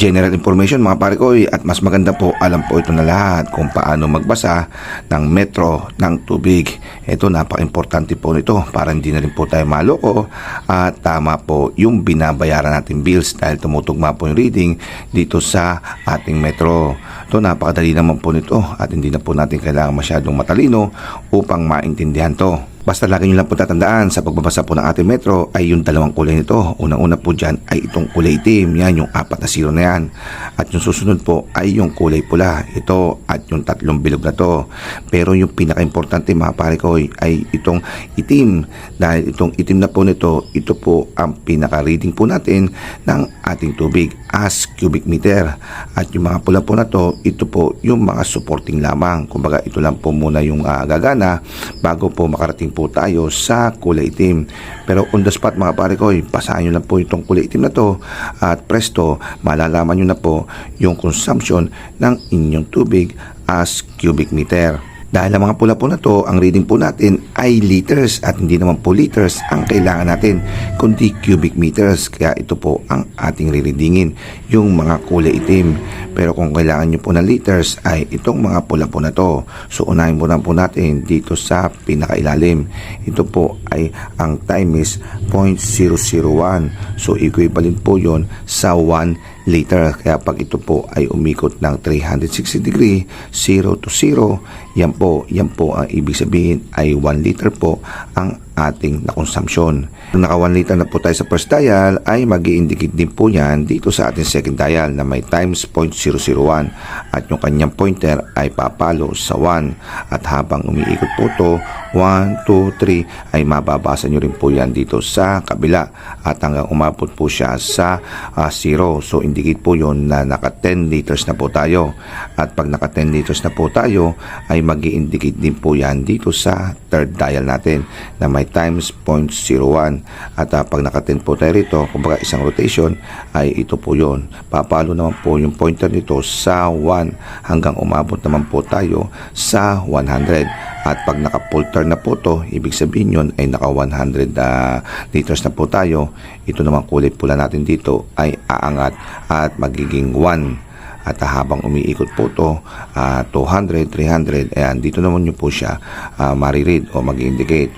general information mga pare ko eh, at mas maganda po alam po ito na lahat kung paano magbasa ng metro ng tubig. Ito napaka-importante po nito para hindi na rin po tayo maloko at tama po yung binabayaran natin bills dahil tumutugma po yung reading dito sa ating metro. Ito napakadali naman po nito at hindi na po natin kailangan masyadong matalino upang maintindihan to. Basta lagi nyo lang po tatandaan sa pagbabasa po ng ating metro ay yung dalawang kulay nito. Unang-una po dyan ay itong kulay itim. Yan yung apat na zero na yan. At yung susunod po ay yung kulay pula. Ito at yung tatlong bilog na to. Pero yung pinaka-importante mga pare ko ay itong itim. Dahil itong itim na po nito, ito po ang pinaka-reading po natin ng ating tubig as cubic meter. At yung mga pula po na to, ito po yung mga supporting lamang. Kumbaga ito lang po muna yung ah, gagana bago po makarating po tayo sa kulay itim. Pero on the spot mga pare ko, pasahan nyo lang po itong kulay itim na to at presto, malalaman nyo na po yung consumption ng inyong tubig as cubic meter. Dahil ang mga pula po na to, ang reading po natin ay liters at hindi naman po liters ang kailangan natin, kundi cubic meters. Kaya ito po ang ating riridingin, yung mga kulay itim. Pero kung kailangan nyo po ng liters ay itong mga pula po na to. So unahin mo po natin dito sa pinakailalim. Ito po ay ang time is 0.001. So equivalent po yon sa 1 liter. Kaya pag ito po ay umikot ng 360 degree, 0 to 0, yan po, yan po ang ibig sabihin ay 1 liter po ang ating nakonsumpsyon. Kung naka 1 liter na po tayo sa first dial, ay mag indicate din po yan dito sa ating second dial na may times 0.001 at yung kanyang pointer ay papalo sa 1 at habang umiikot po to 1, 2, 3 ay mababasa nyo rin po yan dito sa kabila. At hanggang umabot po siya sa 0 so indicate po yon na naka 10 liters na po tayo. At pag naka 10 liters na po tayo ay mag indicate din po yan dito sa third dial natin na may times 0.01 at uh, pag naka 10 po tayo rito kumbaga isang rotation ay ito po yon papalo naman po yung pointer nito sa 1 hanggang umabot naman po tayo sa 100 at pag naka full turn na po to ibig sabihin yon ay naka 100 uh, liters na po tayo. Ito naman kulay pula natin dito ay aangat at magiging 1 at habang umiikot po to uh, 200, 300 ayan dito naman nyo po siya uh, mariread o mag-indicate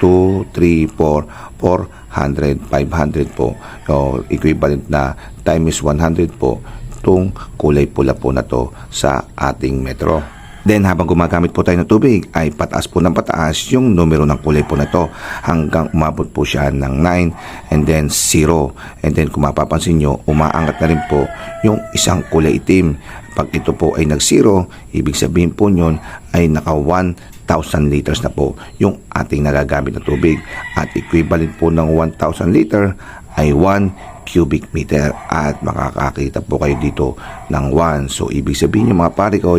2, 3, 4, 400, 500 po so equivalent na time is 100 po itong kulay pula po na to sa ating metro Then habang gumagamit po tayo ng tubig ay pataas po ng pataas yung numero ng kulay po na to hanggang umabot po siya ng 9 and then 0. And then kung mapapansin nyo, umaangat na rin po yung isang kulay itim. Pag ito po ay nag-0, ibig sabihin po nyon ay naka 1,000 liters na po yung ating nagagamit na tubig. At equivalent po ng 1,000 liter ay 1 cubic meter at makakakita po kayo dito ng 1. So, ibig sabihin nyo mga pare ko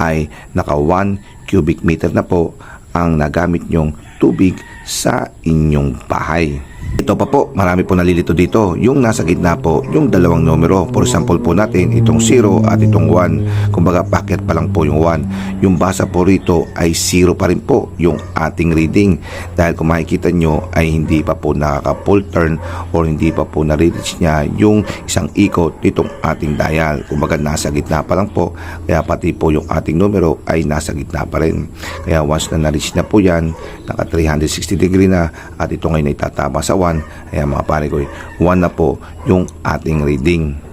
ay naka 1 cubic meter na po ang nagamit nyong tubig sa inyong bahay. Ito pa po, marami po nalilito dito. Yung nasa gitna po, yung dalawang numero. For example po natin, itong 0 at itong 1. Kumbaga, packet pa lang po yung 1. Yung basa po rito ay 0 pa rin po yung ating reading. Dahil kung makikita nyo ay hindi pa po nakaka-full turn or hindi pa po na-reach niya yung isang ikot nitong ating dial. Kumbaga, nasa gitna pa lang po. Kaya pati po yung ating numero ay nasa gitna pa rin. Kaya once na na-reach na po yan, naka 360 degree na at ito ngayon ay tatama sa 1 ayan mga pare ko 1 na po yung ating reading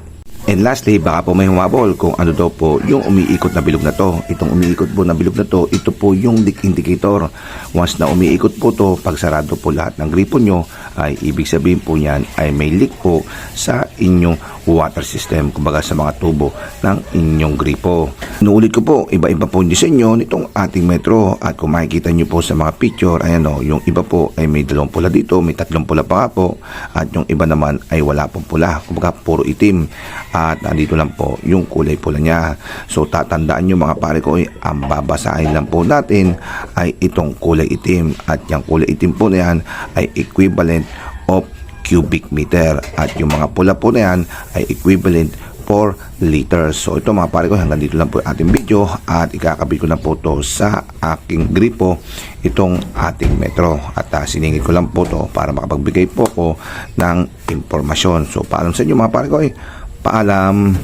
And lastly, baka po may humabol kung ano daw po yung umiikot na bilog na to. Itong umiikot po na bilog na to, ito po yung leak indicator. Once na umiikot po to, pag sarado po lahat ng gripo nyo, ay ibig sabihin po yan ay may leak po sa inyong water system, kumbaga sa mga tubo ng inyong gripo. Inuulit ko po, iba-iba po yung disenyo nitong ating metro at kung makikita nyo po sa mga picture, ayan o, yung iba po ay may dalawang pula dito, may tatlong pula pa po at yung iba naman ay wala pong pula, kumbaga puro itim at nandito lang po yung kulay pula niya. So tatandaan nyo mga pare ko, eh, ang babasahin lang po natin ay itong kulay itim at yung kulay itim po na yan ay equivalent of cubic meter at yung mga pula po na yan ay equivalent 4 liters. So ito mga pare ko hanggang dito lang po yung ating video at ikakabit ko na po to sa aking gripo itong ating metro at uh, siningit ko lang po to para makapagbigay po ko ng impormasyon. So paalam sa inyo mga pare ko eh, Paalam.